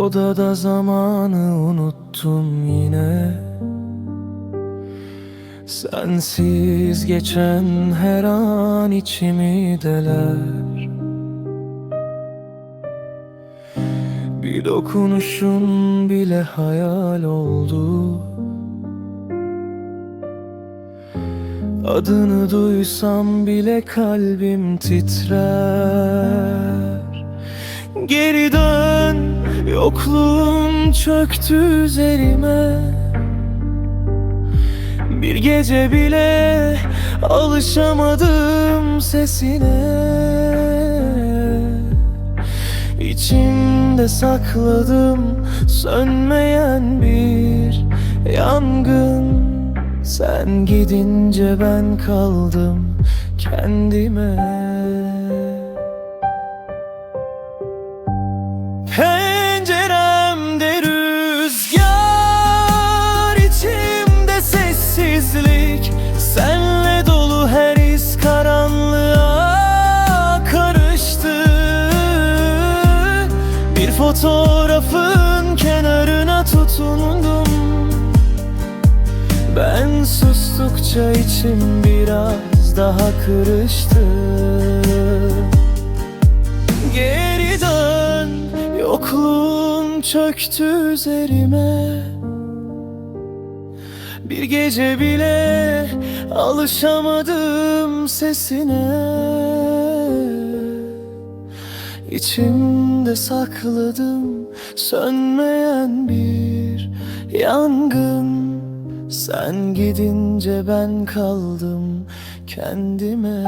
Odada zamanı unuttum yine. Sensiz geçen her an içimi deler. Bir dokunuşun bile hayal oldu. Adını duysam bile kalbim titrer. Geri dön Yokluğun çöktü üzerime. Bir gece bile Alışamadım sesine. İçimde sakladım Sönmeyen bir yangın. Sen gidince ben kaldım kendime fotoğrafın kenarına tutundum Ben sustukça içim biraz daha kırıştı. Geri dön Yokluğun çöktü üzerime. Bir gece bile alışamadım sesine İçimde sakladım sönmeyen bir yangın. Sen gidince ben kaldım kendime